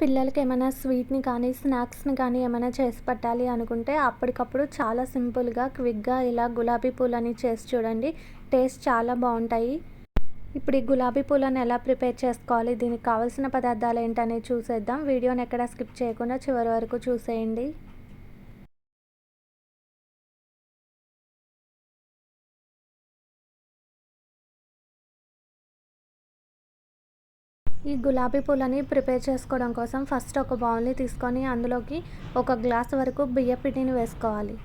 పిల్లలకి ఏమైనా స్వీట్ని కానీ స్నాక్స్ని కానీ ఏమైనా చేసి పెట్టాలి అనుకుంటే అప్పటికప్పుడు చాలా సింపుల్గా క్విక్గా ఇలా గులాబీ పూలని చేసి చూడండి. టేస్ట్ చాలా బాగుంటాయి. ఇప్పుడు ఈ గులాబీ పూలను ఎలా ప్రిపేర్ చేసుకోవాలి దీనికి కావాల్సిన పదార్థాలు ఏంటనేది చూసేద్దాం. వీడియోని ఎక్కడ స్కిప్ చేయకుండా చివరి వరకు చూసేయండి. ఈ గులాబీ పూలని ప్రిపేర్ చేసుకోవడం కోసం ఫస్ట్ ఒక బౌల్ని తీసుకొని అందులోకి ఒక గ్లాస్ వరకు బియ్యపిండిని వేసుకోవాలి.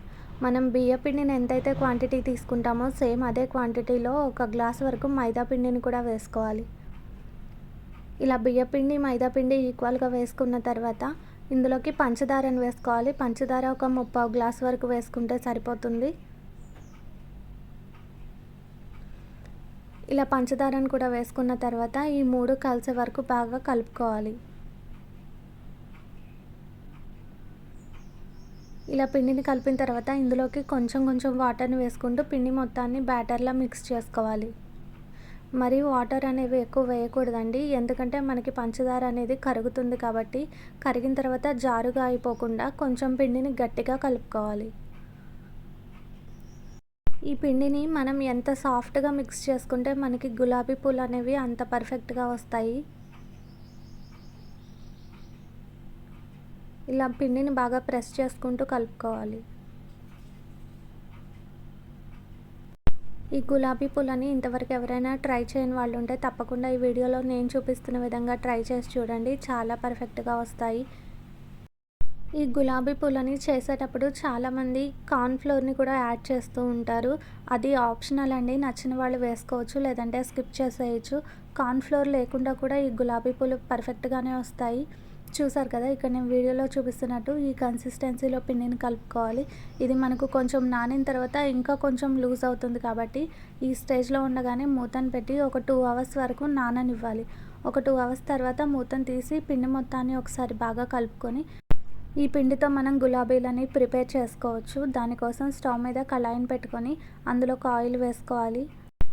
మనం బియ్యపిండిని ఎంతైతే క్వాంటిటీ తీసుకుంటామో సేమ్ అదే క్వాంటిటీలో ఒక గ్లాస్ వరకు మైదా పిండిని కూడా వేసుకోవాలి. ఇలా బియ్యపిండి మైదా పిండి ఈక్వల్గా వేసుకున్న తర్వాత ఇందులోకి పంచదారని వేసుకోవాలి. పంచదార ఒక ముప్పావు గ్లాస్ వరకు వేసుకుంటే సరిపోతుంది. ఇలా పంచదారను కూడా వేసుకున్న తర్వాత ఈ మూడు కలిసే వరకు బాగా కలుపుకోవాలి. ఇలా పిండిని కలిపిన తర్వాత ఇందులోకి కొంచెం కొంచెం వాటర్ని వేసుకుంటూ పిండి మొత్తాన్ని బ్యాటర్లా మిక్స్ చేసుకోవాలి. మరి వాటర్ అనేవి ఎక్కువ వేయకూడదండి. ఎందుకంటే మనకి పంచదార అనేది కరుగుతుంది కాబట్టి కరిగిన తర్వాత జారుగా అయిపోకుండా కొంచెం పిండిని గట్టిగా కలుపుకోవాలి. ఈ పిండిని మనం ఎంత సాఫ్ట్గా మిక్స్ చేసుకుంటే మనకి గులాబీ పూలు అనేవి అంత పర్ఫెక్ట్గా వస్తాయి. ఇలా పిండిని బాగా ప్రెస్ చేసుకుంటూ కలుపుకోవాలి. ఈ గులాబీ పూలని ఇంతవరకు ఎవరైనా ట్రై చేయని వాళ్ళు ఉంటే తప్పకుండా ఈ వీడియోలో నేను చూపిస్తున్న విధంగా ట్రై చేసి చూడండి. చాలా పర్ఫెక్ట్గా వస్తాయి. ఈ గులాబీ పూలని చేసేటప్పుడు చాలామంది కార్న్ఫ్లోర్ని కూడా యాడ్ చేస్తూ ఉంటారు. అది ఆప్షనల్ అండి. నచ్చిన వాళ్ళు వేసుకోవచ్చు లేదంటే స్కిప్ చేసేయచ్చు. కార్న్ఫ్లోర్ లేకుండా కూడా ఈ గులాబీ పూలు పర్ఫెక్ట్గానే వస్తాయి. చూసారు కదా ఇక్కడ నేను వీడియోలో చూపిస్తున్నట్టు ఈ కన్సిస్టెన్సీలో పిండిని కలుపుకోవాలి. ఇది మనకు కొంచెం నానిన తర్వాత ఇంకా కొంచెం లూజ్ అవుతుంది కాబట్టి ఈ స్టేజ్లో ఉండగానే మూతను పెట్టి ఒక టూ అవర్స్ వరకు నాననివ్వాలి. ఒక టూ అవర్స్ తర్వాత మూతను తీసి పిండి మొత్తాన్ని ఒకసారి బాగా కలుపుకొని ఈ పిండితో మనం గులాబీలని ప్రిపేర్ చేసుకోవచ్చు. దానికోసం స్టవ్ మీద కళాయిని పెట్టుకొని అందులో ఒక ఆయిల్ వేసుకోవాలి.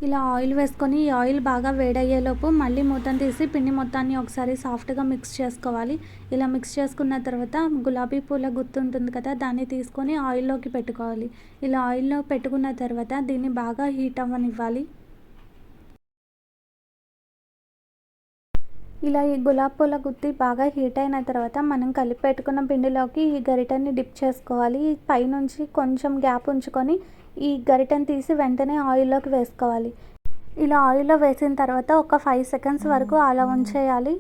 ఇలా ఆయిల్ వేసుకొని ఈ ఆయిల్ బాగా వేడయ్యేలోపు మళ్ళీ మూతను తీసి పిండి మొత్తాన్ని ఒకసారి సాఫ్ట్గా మిక్స్ చేసుకోవాలి. ఇలా మిక్స్ చేసుకున్న తర్వాత గులాబీ పూల గుర్తు ఉంటుంది కదా దాన్ని తీసుకొని ఆయిల్లోకి పెట్టుకోవాలి. ఇలా ఆయిల్లో పెట్టుకున్న తర్వాత దీన్ని బాగా హీట్ అవ్వనివ్వాలి. ఇలా ఈ గులాబ్ పూల గుత్తి బాగా హీట్ అయిన తర్వాత మనం కలిపి పెట్టుకున్న పిండిలోకి ఈ గరిటెని డిప్ చేసుకోవాలి. పైనుంచి కొంచెం గ్యాప్ ఉంచుకొని ఈ గరిటెని తీసి వెంటనే ఆయిల్లోకి వేసుకోవాలి. ఇలా ఆయిల్లో వేసిన తర్వాత ఒక ఫైవ్ సెకండ్స్ వరకు అలా ఉంచేయాలి.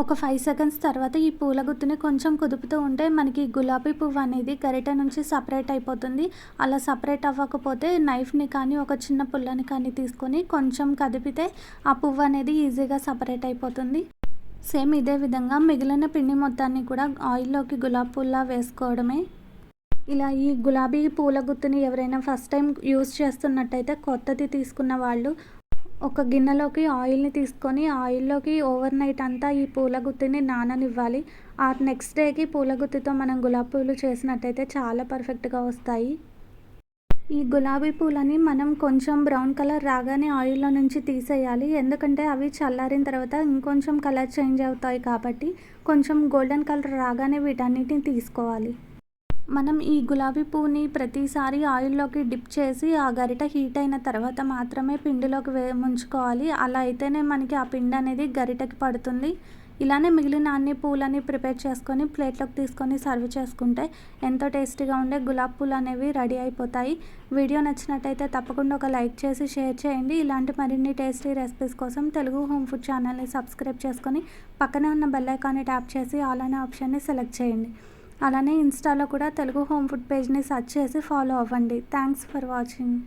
ఒక ఫైవ్ సెకండ్స్ తర్వాత ఈ పూల గుత్తుని కొంచెం కుదుపుతూ ఉంటే మనకి గులాబీ పువ్వు అనేది గరిట నుంచి సపరేట్ అయిపోతుంది. అలా సపరేట్ అవ్వకపోతే నైఫ్ని కానీ ఒక చిన్న పుల్లని కానీ తీసుకొని కొంచెం కదిపితే ఆ పువ్వు అనేది ఈజీగా సపరేట్ అయిపోతుంది. సేమ్ ఇదే విధంగా మిగిలిన పిండి మొత్తాన్ని కూడా ఆయిల్లోకి గులాబీ పూల్లా వేసుకోవడమే. ఇలా ఈ గులాబీ పూల గుత్తుని ఎవరైనా ఫస్ట్ టైం యూస్ చేస్తున్నట్టయితే కొత్తది తీసుకున్న వాళ్ళు ఒక గిన్నెలోకి ఆయిల్ని తీసుకొని ఆయిల్లోకి ఓవర్ నైట్ అంతా ఈ పూల గుత్తిని నాననివ్వాలి. ఆ నెక్స్ట్ డేకి పూల గుత్తితో మనం గులాబీ పూలు చేసినట్టయితే చాలా పర్ఫెక్ట్గా వస్తాయి. ఈ గులాబీ పూలని మనం కొంచెం బ్రౌన్ కలర్ రాగానే ఆయిల్లో నుంచి తీసేయాలి. ఎందుకంటే అవి చల్లారిన తర్వాత ఇంకొంచెం కలర్ చేంజ్ అవుతాయి కాబట్టి కొంచెం గోల్డెన్ కలర్ రాగానే వీటన్నిటిని తీసుకోవాలి. మనం ఈ గులాబీ పువ్వుని ప్రతిసారి ఆయిల్లోకి డిప్ చేసి ఆ గరిట హీట్ అయిన తర్వాత మాత్రమే పిండిలోకి వే ముంచుకోవాలి. అలా అయితేనే మనకి ఆ పిండి అనేది గరిటకి పడుతుంది. ఇలానే మిగిలిన అన్ని పూలని ప్రిపేర్ చేసుకొని ప్లేట్లోకి తీసుకొని సర్వ్ చేసుకుంటే ఎంతో టేస్టీగా ఉండే గులాబ్ పూలు అనేవి రెడీ అయిపోతాయి. వీడియో నచ్చినట్టయితే తప్పకుండా ఒక లైక్ చేసి షేర్ చేయండి. ఇలాంటి మరిన్ని టేస్టీ రెసిపీస్ కోసం తెలుగు హోమ్ ఫుడ్ ఛానల్ని సబ్స్క్రైబ్ చేసుకొని పక్కనే ఉన్న బెల్ ఐకాన్ని ట్యాప్ చేసి ఆల్ అనే ఆప్షన్ని సెలెక్ట్ చేయండి. అలానే ఇన్స్టాలో కూడా తెలుగు హోమ్ ఫుడ్ పేజ్ని సెర్చ్ చేసి ఫాలో అవ్వండి. Thanks for watching.